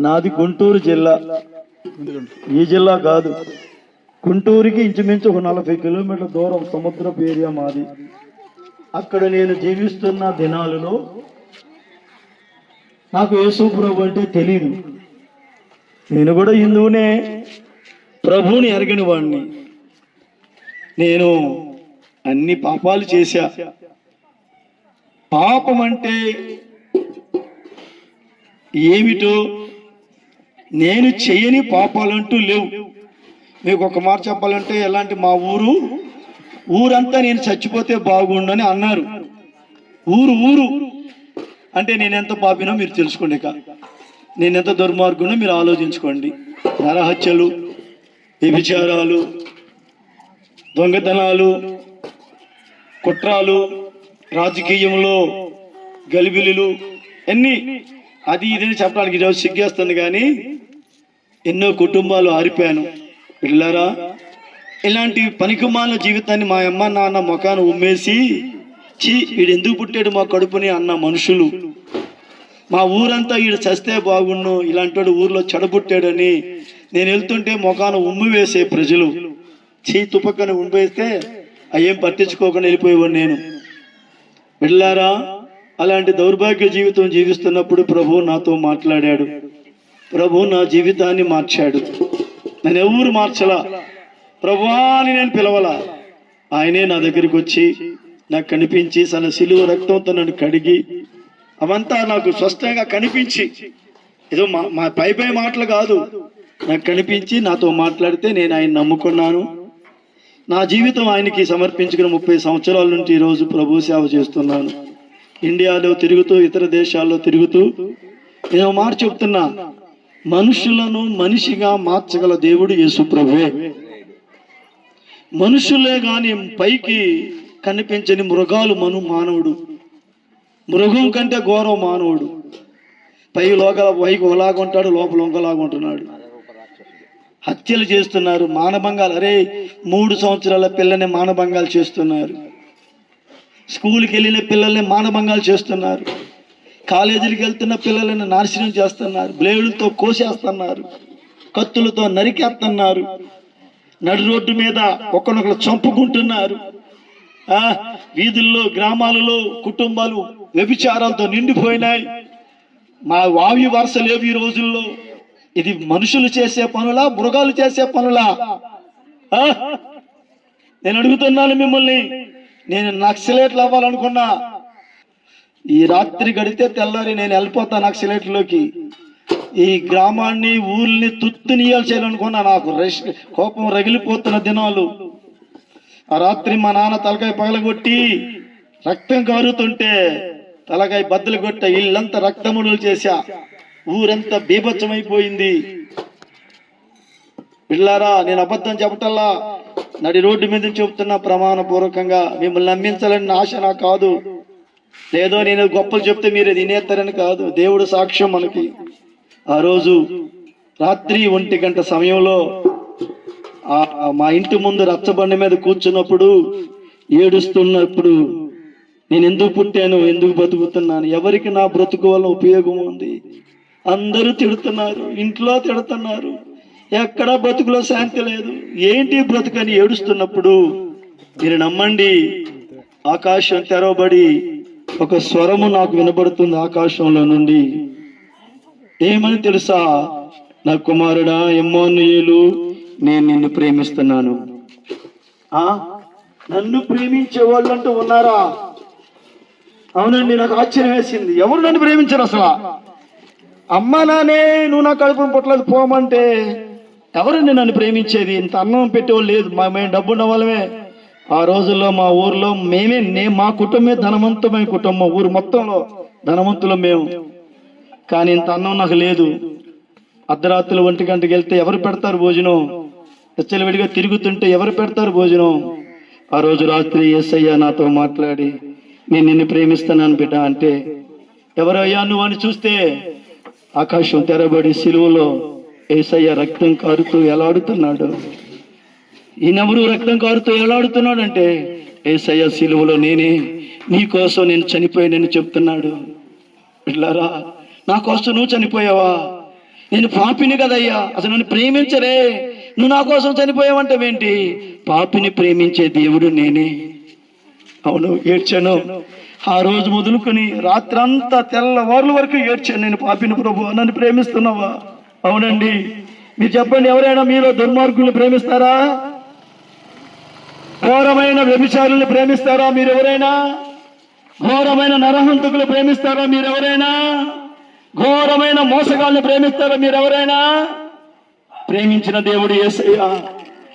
నాది గుంటూరు జిల్లా. ఈ జిల్లా కాదు. గుంటూరుకి ఇంచుమించు ఒక నలభై కిలోమీటర్ల దూరం సముద్రపు ఏరియా మాది. అక్కడ నేను జీవిస్తున్న దినాలలో నాకు యేసు ప్రభు అంటే తెలియదు నేను కూడా హిందువునే. ప్రభువుని ఎరగని వాడిని నేను అన్ని పాపాలు చేశా. పాపం అంటే ఏమిటో నేను చేయని పాపాలంటూ లేవు. మీకు ఒక మాట చెప్పాలంటే ఎలాంటి మా ఊరు? ఊరంతా నేను చచ్చిపోతే బాగుండని అన్నారు. ఊరు ఊరు. అంటే నేను ఎంత పాపినో మీరు తెలుసుకోండి ఇక. నేను ఎంత దుర్మార్గునో మీరు ఆలోచించుకోండి. నరహత్యలు వ్యభిచారాలు దొంగతనాలు కుట్రాలు రాజకీయంలో గలిబిలులు అన్నీ అది ఇదని చెప్పడానికి ఈరోజు సిగ్గేస్తుంది కానీ ఎన్నో కుటుంబాలు ఆరిపోయాను. పిల్లరా ఇలాంటి పనికిమాల జీవితాన్ని మా అమ్మ నాన్న ముఖాన ఉమ్మేసి చీ వీడు ఎందుకు పుట్టాడు మా కడుపుని అన్న మనుషులు. మా ఊరంతా వీడు చస్తే బాగుండు ఇలాంటి వాడు ఊర్లో చెడబుట్టాడని నేను వెళ్తుంటే ముఖాన ఉమ్మి వేసే ప్రజలు. చీ తుపక్కని ఉమ్మేస్తే అయ్యేం పట్టించుకోకుండా వెళ్ళిపోయేవాడు నేను. వెళ్ళారా అలాంటి దౌర్భాగ్య జీవితం జీవిస్తున్నప్పుడు ప్రభు నాతో మాట్లాడాడు. ప్రభు నా జీవితాన్ని మార్చాడు. నేను ఎవరు మార్చలా? ప్రభువా అని నేను పిలవలా? ఆయనే నా దగ్గరికి వచ్చి నాకు కనిపించి తన సిలువ రక్తంతో నన్ను కడిగి అవంతా నాకు స్పష్టంగా కనిపించి ఏదో మా మా పై పై మాటలు కాదు. నాకు కనిపించి నాతో మాట్లాడితే నేను ఆయన నమ్ముకున్నాను. నా జీవితం ఆయనకి సమర్పించుకుని ముప్పై సంవత్సరాల నుండి ఈరోజు ప్రభు సేవ చేస్తున్నాను. ఇండియాలో తిరుగుతూ ఇతర దేశాల్లో తిరుగుతూ నేను మాట చెప్తున్నా. మనుషులను మనిషిగా మార్చగల దేవుడు యేసుప్రభువే. మనుషులే గాని పైకి కనిపించని మృగాలు మను మానవుడు. మృగం కంటే ఘోరం మానవుడు. పై లోకల పైకి ఒకలాగుంటాడు లోపల ఉంటున్నాడు హత్యలు చేస్తున్నారు మానభంగాలు. అరే మూడు సంవత్సరాల పిల్లని మానభంగాలు చేస్తున్నారు. స్కూల్కి వెళ్ళిన పిల్లల్ని మానభంగాలు చేస్తున్నారు. కాలేజీలకు వెళ్తున్న పిల్లలను నాశనం చేస్తున్నారు బ్లేడులతో కోసేస్తున్నారు కత్తులతో నరికేస్తున్నారు నడి రోడ్డు మీద ఒకనొకరు చంపుకుంటున్నారు. వీధుల్లో గ్రామాలలో కుటుంబాలు వ్యభిచారాలతో నిండిపోయినాయి. మా వావి వరుస లేవు ఈ రోజుల్లో? ఇది మనుషులు చేసే పనులా మృగాలు చేసే పనులా? నేను అడుగుతున్నాను మిమ్మల్ని నేను నక్సలేట్లు అవ్వాలనుకున్నా. ఈ రాత్రి గడితే తెల్లారి నేను వెళ్ళిపోతాను నక్సలేట్లోకి ఈ గ్రామాన్ని ఊరిని తుత్తు చేయాలనుకున్నా నాకు రెస్ట్ కోపం రగిలిపోతున్న దినాలు. ఆ రాత్రి మా నాన్న తలకాయ పగలగొట్టి రక్తం కారుతుంటే తలకాయ బద్దలు కొట్ట ఇల్లంతా రక్తముడులు చేశా. ఊరంతా బీభత్సమైపోయింది. పిల్లారా నేను అబద్ధం చెప్పటల్లా నడి రోడ్డు మీద చెబుతున్నా ప్రమాణపూర్వకంగా మిమ్మల్ని నమ్మించాలని ఆశ నాకు కాదు. లేదో నేను గొప్పలు చెప్తే మీరు తినేస్తారని కాదు. దేవుడు సాక్ష్యం మనకి. ఆ రోజు రాత్రి ఒంటి గంట సమయంలో మా ఇంటి ముందు రచ్చబండి మీద కూర్చున్నప్పుడు ఏడుస్తున్నప్పుడు నేను ఎందుకు పుట్టాను ఎందుకు బతుకుతున్నాను ఎవరికి నా బ్రతుకు వల్ల ఉపయోగం ఉంది? అందరూ తిడుతున్నారు ఇంట్లో తిడుతున్నారు. ఎక్కడా బ్రతుకులో శాంతి లేదు. ఏంటి బ్రతుకని ఏడుస్తున్నప్పుడు మీరు నమ్మండి ఆకాశం తెరవబడి ఒక స్వరము నాకు వినబడుతుంది ఆకాశంలో నుండి. ఏమని తెలుసా? నా కుమారుడా ఎమ్మోన్యులు నేను నిన్ను ప్రేమిస్తున్నాను. ఆ? నన్ను ప్రేమించే వాళ్ళు అంటూ ఉన్నారా? అవునండి నాకు ఆశ్చర్యం వేసింది. ఎవరు నన్ను ప్రేమించరు అసలు? అమ్మ నానే నువ్వు నా కడుపును పుట్టలేదు పోమంటే ఎవరండి నన్ను ప్రేమించేది? ఇంత అన్నం పెట్టేవాళ్ళు లేదు మా మేము డబ్బు ఉన్న వాళ్ళమే. ఆ రోజుల్లో మా ఊర్లో మేమే నే మా కుటుంబమే ధనవంతమైన కుటుంబం. ఊరు మొత్తంలో ధనవంతులం మేము. కానీ ఇంత అన్నం నాకు లేదు. అర్ధరాత్రులు ఒంటి గంటకి వెళ్తే ఎవరు పెడతారు భోజనం? విడిగా తిరుగుతుంటే ఎవరు పెడతారు భోజనం? ఆ రోజు రాత్రి ఏసయ్య నాతో మాట్లాడి నేను నిన్ను ప్రేమిస్తున్నాను బిడ్డ అంటే ఎవరయ్యా నువ్వు అని చూస్తే ఆకాశం తెరబడి సిలువలో ఏసయ్య రక్తం కారుతూ ఎలాడుతున్నాడు ఈయనెవరు రక్తం కారుతూ ఎలాడుతున్నాడంటే ఏసయ్య సిలువలో నేనే నీ కోసం నేను చనిపోయానని చెప్తున్నాడు. ఇట్లారా నా కోసం నువ్వు చనిపోయావా? నేను పాపిని కదయ్యా అసలు నన్ను ప్రేమించరే. నువ్వు నా కోసం చనిపోయావంటావేంటి పాపిని ప్రేమించే దేవుడు నేనే. అవును ఏడ్చాను. ఆ రోజు మొదలుకొని రాత్రంతా తెల్లవారుల వరకు ఏడ్చాను నేను పాపిని ప్రభు నన్ను ప్రేమిస్తున్నావా? అవునండి. మీరు చెప్పండి ఎవరైనా మీలో దుర్మార్గులు ప్రేమిస్తారా? ఘోరమైన వ్యభిచారులు ప్రేమిస్తారా మీరెవరైనా? ఘోరమైన నరహంతకులు ప్రేమిస్తారా మీరెవరైనా? ఘోరమైన మోసగాళ్ళని ప్రేమిస్తారా మీరెవరైనా? ప్రేమించిన దేవుడు ఏసయ్యా.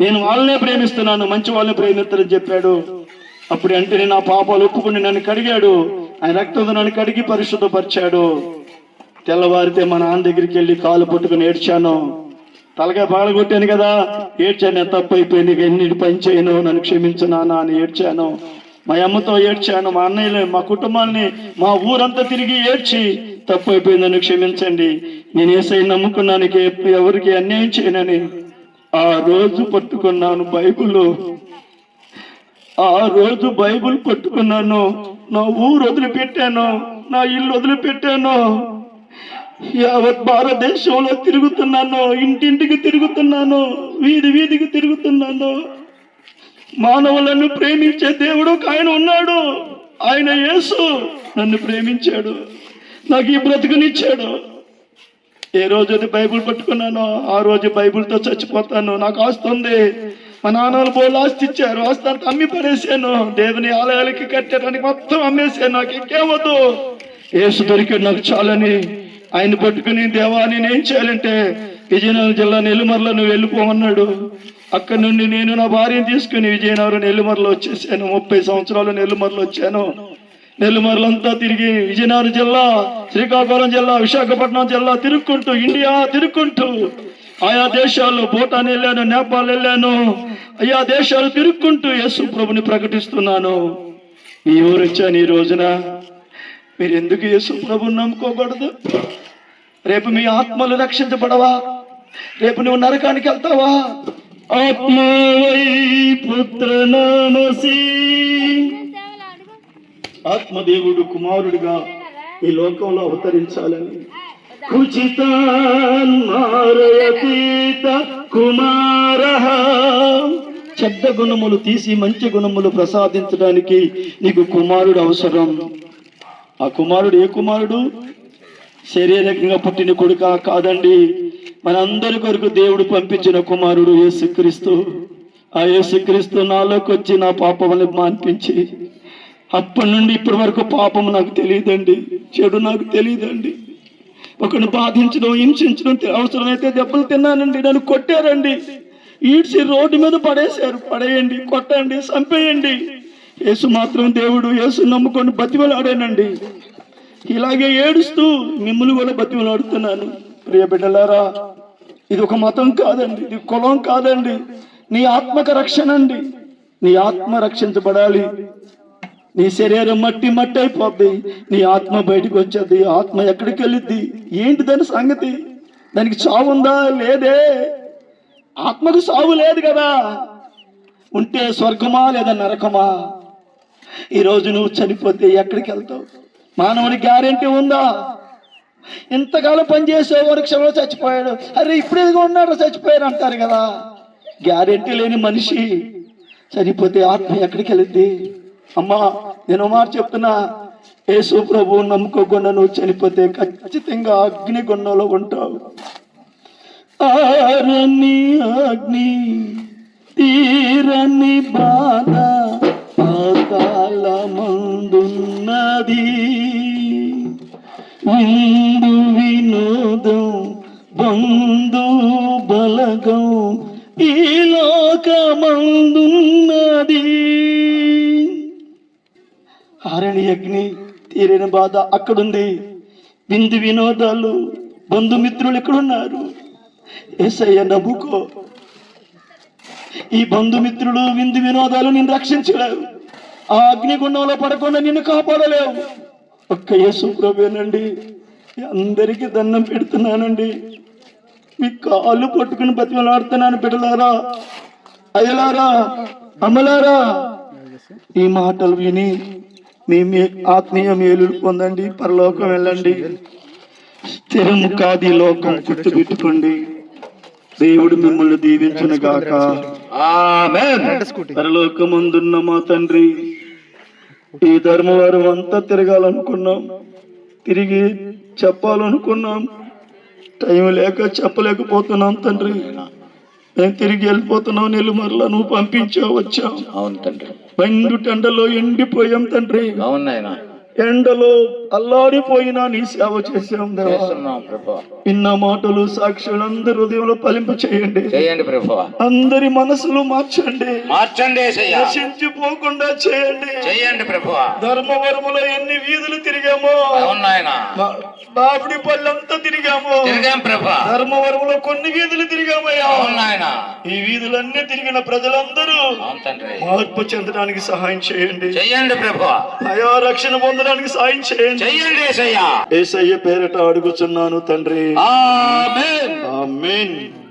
నేను వాళ్ళనే ప్రేమిస్తున్నాను మంచి వాళ్ళని ప్రేమిస్తారని చెప్పాడు. అప్పుడు అంటే నా పాపాలు ఒప్పుకుని నన్ను కడిగాడు. ఆయన రక్తంతో నన్ను కడిగి పరిశుద్ధపరిచాడు. తెల్లవారితే మా నాన్న దగ్గరికి వెళ్ళి కాలు పట్టుకుని ఏడ్చాను. తలకాయ పగలగొట్టాను కదా. ఏడ్చాను నేను తప్పు అయిపోయింది ఎన్ని పని చేయను? నన్ను క్షమించు నాన్న అని ఏడ్చాను. మా అమ్మతో ఏడ్చాను. మా అన్నయ్యలు మా కుటుంబాన్ని మా ఊరంతా తిరిగి ఏడ్చి తప్పు అయిపోయింది నన్ను క్షమించండి. నేను ఏసై నమ్ముకున్నాను. ఎవరికి అన్యాయం చేయనని ఆ రోజు పట్టుకున్నాను బైబుల్ ఆ రోజు బైబిల్ పట్టుకున్నాను. నా ఊరు వదిలిపెట్టాను. నా ఇల్లు వదిలిపెట్టాను. యావత్ భారతదేశంలో తిరుగుతున్నాను ఇంటింటికి తిరుగుతున్నాను వీధి వీధికి తిరుగుతున్నాను. మానవులను ప్రేమించే దేవుడు ఒక ఆయన ఉన్నాడు. ఆయన యేసు నన్ను ప్రేమించాడు. నాకు ఈ బ్రతుకునిచ్చాడు. ఏ రోజు బైబుల్ బైబిల్ పట్టుకున్నానో ఆ రోజు బైబిల్తో చచ్చిపోతాను. నాకు ఆస్తుంది మా నాన్నలు బోళ్ళు ఆస్తి ఇచ్చారు. ఆస్తి అంతా అమ్మి పడేసాను దేవుని ఆలయాలకి కట్టడానికి మొత్తం అమ్మేసాను నాకు ఇంకేమొద్దు ఏసు దొరికాడు నాకు చాలని. ఆయన పట్టుకుని దేవా నేను ఏం చేయాలంటే విజయనగరం జిల్లా నెల్లిమర్లో నువ్వు వెళ్ళిపోమన్నాడు. అక్కడ నుండి నేను నా భార్యను తీసుకుని విజయనగరం నెల్లిమర్లో వచ్చేసాను. ముప్పై సంవత్సరాలు నెల్లిమర్లో వచ్చాను. నెల్లిమర్లంతా తిరిగి విజయనగరం జిల్లా శ్రీకాకుళం జిల్లా విశాఖపట్నం జిల్లా తిరుక్కుంటూ ఇండియా తిరుక్కుంటూ ఆయా దేశాల్లో భూటాన్ వెళ్ళాను నేపాల్ వెళ్ళాను. ఆయా దేశాలు తిరుక్కుంటూ యేసు ప్రభుని ప్రకటిస్తున్నాను. ఈ ఊరు వచ్చాను ఈ రోజున. మీరు ఎందుకు యేసు ప్రభుని నమ్ముకోకూడదు? రేపు మీ ఆత్మలు రక్షించబడవా? రేపు నువ్వు నరకానికి వెళ్తావా? ఆత్మవై పుత్రనామసి ఆత్మదేవుడు కుమారుడిగా ఈ లోకంలో అవతరించాలని. కుచితాన్మారయతీత కుమార చెడ్డ గుణములు తీసి మంచి గుణములు ప్రసాదించడానికి నీకు కుమారుడు అవసరం. ఆ కుమారుడు ఏ కుమారుడు? శారీరకంగా పుట్టిన కొడుక కాదండి. మనందరి కొరకు దేవుడు పంపించిన కుమారుడు యేసుక్రీస్తు. ఆ యేసుక్రీస్తు నాలోకి వచ్చి నా పాపములు మాన్పించి అప్పటి నుండి ఇప్పటి వరకు పాపం నాకు తెలియదండి. చెడు నాకు తెలియదండి. ఒకరిని బాధించడం హింసించడం అవసరమైతే దెబ్బలు తిన్నానండి. నన్ను కొట్టారండి. ఈడ్చి రోడ్డు మీద పడేశారు. పడేయండి కొట్టండి చంపేయండి. యేసు మాత్రం దేవుడు యేసు నమ్ముకొని బతిమలాడానండి. ఇలాగే ఏడుస్తూ మిమ్మల్ని కూడా బతిమలాడుతున్నాను. ప్రియ బిడ్డలారా ఇది ఒక మతం కాదండి ఇది కులం కాదండి నీ ఆత్మక రక్షణ అండి. నీ ఆత్మ రక్షించబడాలి. నీ శరీరం మట్టి మట్టి అయిపోద్ది నీ ఆత్మ బయటకు వచ్చేది ఆత్మ ఎక్కడికి వెళ్ళిద్ది ఏంటి దాని సంగతి? దానికి చావు ఉందా? లేదే. ఆత్మకు సావు లేదు కదా. ఉంటే స్వర్గమా లేదా నరకమా? ఈరోజు నువ్వు చనిపోతే ఎక్కడికి వెళ్తావు? మానవుని గ్యారెంటీ ఉందా? ఇంతకాలం పనిచేసే వృక్షంలో చచ్చిపోయాడు. అరే ఇప్పుడు ఇదిగో ఉన్నాడు చచ్చిపోయాడు అంటారు కదా. గ్యారెంటీ లేని మనిషి చనిపోతే ఆత్మ ఎక్కడికి వెళ్ళిద్ది? అమ్మా నేను మాట చెప్తున్నా. యేసు ప్రభు నమ్ముకోకుండా నువ్వు చనిపోతే ఖచ్చితంగా అగ్ని గుండంలో ఉంటావు. ఆరని అగ్ని తీరని బాధ పాతాళ మందున్నది విందు వినోదం బంధు బలగం ఈ లోకమందున్నది. ఆరణి అగ్ని తీరిన బాధ అక్కడుంది. విందు వినోదాలు బంధుమిత్రులు ఎక్కడున్నారు? ఏసయ్య నవ్వుకో ఈ బంధుమిత్రులు విందు వినోదాలు నిన్ను రక్షించలేవు. ఆ అగ్నిగుండంలో పడకుండా నిన్ను కాపాడలేవు. ఒక్క యేసు ప్రభువేనండి అందరికీ దండం పెడుతున్నానండి. మీ కాళ్ళు పట్టుకుని బతిమలాడుతున్నాను బిడలారా అయ్యలారా అమ్మలారా. ఈ మాటలు విని మీ మీ ఆత్మీయ మేలు పొందండి పరలోకం వెళ్ళండి. స్థిరము కాది లోకం గుర్తుపెట్టుకోండి. దేవుడు మిమ్మల్ని దీవించును గాక. పరలోకమందున్న మా తండ్రి ఈ ధర్మవారం అంతా తిరగాలనుకున్నాం. తిరిగి చెప్పాలనుకున్నాం. టైం లేక చెప్పలేకపోతున్నాం తండ్రి. మేము తిరిగి వెళ్ళిపోతున్నాం నెల్లుమరలా నువ్వు పంపించావు వచ్చాం. అవును తండ్రి. టెండలో ఎండిపోయాం తండ్రి. అవును ఎండలో అల్లాడిపోయినా నీ సేవ చేసాం దేవా. ఇన్న మాటలు సాక్షులు అందరి హృదయంలో ఫలింపు చేయండి. చేయండి ప్రభు. అందరి మనసులు మార్చండి. మార్చండి నశించిపోకుండా చేయండి. చేయండి ప్రభు. ధర్మవరములో ఎన్ని వీధులు తిరిగామో. బాబుడి పళ్ళంతా తిరిగాము. తిరిగాం ప్రభు. ధర్మవరములో కొన్ని వీధులు తిరిగామయ్యా. ఈ వీధులన్నీ తిరిగిన ప్రజలందరూ మార్పు చెందడానికి సహాయం చేయండి. చెయ్యండి ప్రభు. అయా రక్షణ పొందడానికి సహాయం చేయండి. చెయ్యండి యేసయ్యా ఏసయ్య పేరట అడుగుచున్నాను తండ్రి. ఆమేన్. ఆమేన్.